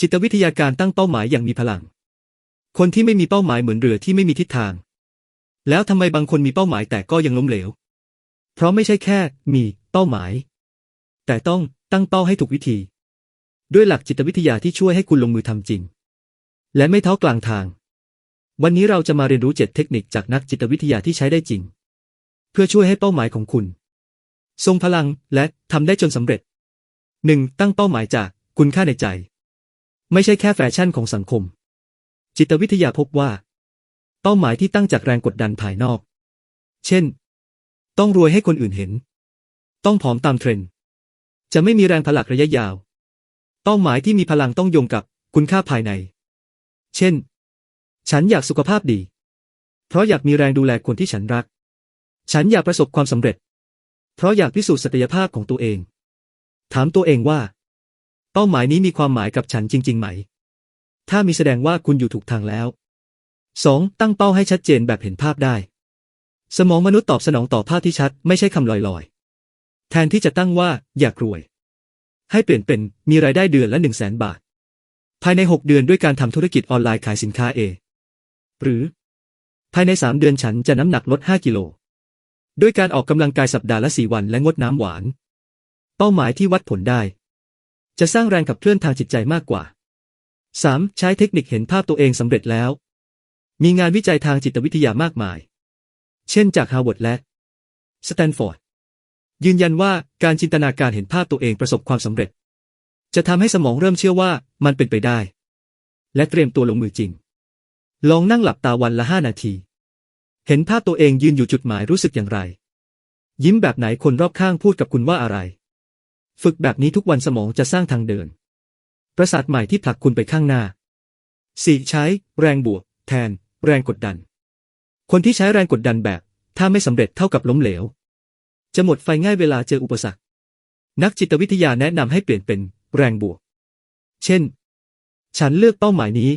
จิตวิทยาการตั้งเป้าหมายอย่างมีพลัง คนที่ไม่มีเป้าหมายเหมือนเรือที่ไม่มีทิศทาง แล้วทำไมบางคนมีเป้าหมายแต่ก็ยังล้มเหลว เพราะไม่ใช่แค่ มีเป้าหมาย แต่ต้องตั้งเป้าให้ถูกวิธี ด้วยหลักจิตวิทยาที่ช่วยให้คุณลงมือทำจริง และไม่ท้อกลางทาง วันนี้เราจะมาเรียนรู้เจ็ดเทคนิคจากนักจิตวิทยาที่ใช้ได้จริง เพื่อช่วยให้เป้าหมายของคุณ ทรงพลังและทำได้จนสำเร็จ 1. ตั้งเป้าหมายจากคุณค่าในใจ ไม่ใช่แค่แฟชั่นของสังคม จิตวิทยาพบว่า เป้าหมายที่ตั้งจากแรงกดดันภายนอก เช่น ต้องรวยให้คนอื่นเห็น ต้องผอมตามเทรนด์ จะไม่มีแรงผลักระยะยาว เป้าหมายที่มีพลังต้องโยงกับคุณค่าภายใน เช่น ฉันอยากสุขภาพดี เพราะอยากมีแรงดูแลคนที่ฉันรัก ฉันอยากประสบความสำเร็จ เพราะอยากพิสูจน์ศักยภาพของตัวเอง ถามตัวเองว่า เป้าหมายนี้มีความหมายกับฉันจริง ๆ ไหม ถ้ามีแสดงว่าคุณอยู่ถูกทางแล้ว 2. ตั้งเป้าให้ชัดเจนแบบเห็นภาพได้ สมองมนุษย์ตอบสนองต่อภาพที่ชัด ไม่ใช่คำลอยๆ แทนที่จะตั้งว่า อยากรวย ให้เปลี่ยนเป็นมีรายได้เดือนละหนึ่งแสนบาท ภายใน 6 เดือนด้วยการทำธุรกิจออนไลน์ขายสินค้าเอหรือ ภายใน 3 เดือนฉันจะน้ำหนักลด 5 กิโล ด้วยการออกกำลังกายสัปดาห์ละ 4 วันและงดน้ำหวาน เป้าหมายที่วัดผลได้ จะสร้างแรงขับเคลื่อนทางจิตใจมากกว่า 3. ใช้เทคนิคเห็นภาพตัวเองสำเร็จแล้ว มีงานวิจัยทางจิตวิทยามากมาย เช่นจากฮาร์วาร์ดและสแตนฟอร์ดยืนยันว่าการจินตนาการเห็นภาพตัวเองประสบความสำเร็จ จะทำให้สมองเริ่มเชื่อว่ามันเป็นไปได้ และเตรียมตัวลงมือจริง ลองนั่งหลับตาวันละห้านาที เห็นภาพตัวเองยืนอยู่จุดหมายรู้สึกอย่างไร ยิ้มแบบไหนคนรอบข้างพูดกับคุณว่าอะไร ฝึกแบบนี้ทุกวันสมองจะสร้างทางเดิน ประสาทใหม่ที่ผลักคุณไปข้างหน้า 4. ใช้ แรงบวก แทน แรงกดดัน คนที่ใช้แรงกดดันแบบ ถ้าไม่สำเร็จเท่ากับล้มเหลว จะหมดไฟง่ายเวลาเจออุปสรรค นักจิตวิทยาแนะนำให้เปลี่ยนเป็นแรงบวก เช่น ฉันเลือกเป้าหมายนี้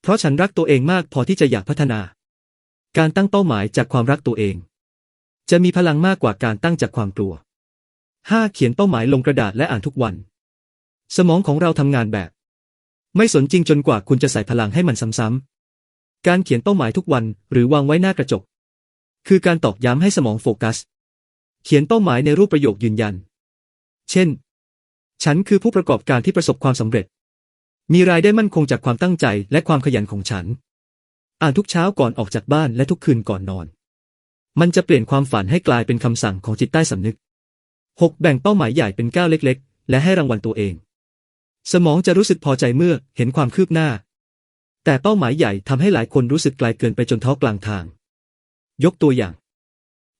เพราะฉันรักตัวเองมากพอที่จะอยากพัฒนา การตั้งเป้าหมายจากความรักตัวเอง จะมีพลังมากกว่าการตั้งจากความกลัว 5. เขียนเป้าหมายลงกระดาษและอ่านทุกวัน สมองของเราทำงานแบบ ไม่สนจริงจนกว่าคุณจะใส่พลังให้มันซ้ำๆ การเขียนเป้าหมายทุกวัน หรือวางไว้หน้ากระจก คือการตอกย้ำให้สมองโฟกัส เขียนเป้าหมายในรูปประโยคยืนยัน เช่น ฉันคือผู้ประกอบการที่ประสบความสำเร็จ มีรายได้มั่นคงจากความตั้งใจและความขยันของฉัน อ่านทุกเช้าก่อนออกจากบ้านและทุกคืนก่อนนอน มันจะเปลี่ยนความฝันให้กลายเป็นคำสั่งของจิตใต้สำนึก 6. แบ่งเป้าหมายใหญ่เป็นก้าวเล็ก ๆ และให้รางวัลตัวเอง สมองจะรู้สึกพอใจเมื่อเห็นความคืบหน้า แต่เป้าหมายใหญ่ทำให้หลายคนรู้สึกไกลเกินไปจนท้อกลางทาง ยกตัวอย่าง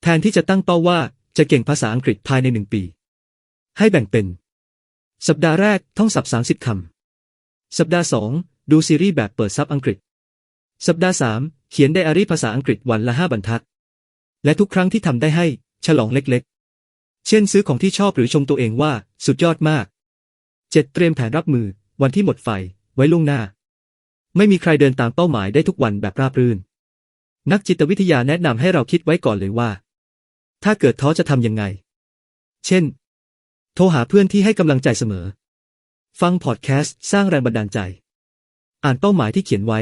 แทนที่จะตั้งเป้าว่าจะเก่งภาษาอังกฤษภายในหนึ่งปี ให้แบ่งเป็น สัปดาห์แรกท่องศัพท์30คำสัปดาห์สองดูซีรีส์แบบเปิดซับอังกฤษ สัปดาห์สามเขียนไดอารี่ภาษาอังกฤษวันละห้าบรรทัด และทุกครั้งที่ทำได้ให้ ฉลองเล็กๆ เช่นซื้อของที่ชอบหรือชมตัวเองว่าสุดยอดมาก 7. เตรียมแผนรับมือ วันที่หมดไฟ ไว้ล่วงหน้า ไม่มีใครเดินตามเป้าหมายได้ทุกวันแบบราบรื่น นักจิตวิทยาแนะนำให้เราคิดไว้ก่อนเลยว่า ถ้าเกิดท้อจะทำยังไง เช่น โทรหาเพื่อนที่ให้กำลังใจเสมอ ฟังพอดแคสต์สร้างแรงบันดาลใจ อ่านเป้าหมายที่เขียนไว้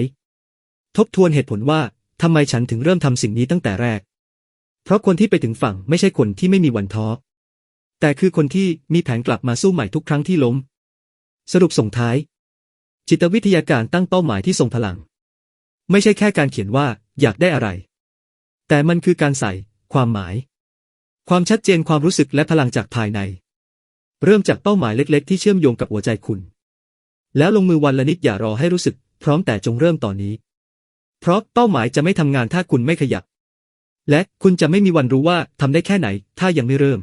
ทบทวนเหตุผลว่าทำไมฉันถึงเริ่มทำสิ่งนี้ตั้งแต่แรก เพราะคนที่ไปถึงฝั่งไม่ใช่คนที่ไม่มีวันท้อ แต่คือคนที่มีแผนกลับมาสู้ใหม่ทุกครั้งที่ล้ม สรุปส่งท้าย จิตวิทยาการตั้งเป้าหมายที่ทรงพลัง ไม่ใช่แค่การเขียนว่าอยากได้อะไร แต่มันคือการใส่ ความหมาย ความชัดเจนความรู้สึกและพลังจากภายใน เริ่มจากเป้าหมายเล็ก ๆ ที่เชื่อมโยงกับหัวใจคุณ แล้วลงมือวันละนิดอย่ารอให้รู้สึก พร้อมแต่จงเริ่มตอนนี้ เพราะเป้าหมายจะไม่ทำงานถ้าคุณไม่ขยับ และคุณจะไม่มีวันรู้ว่าทำได้แค่ไหน ถ้ายังไม่เริ่ม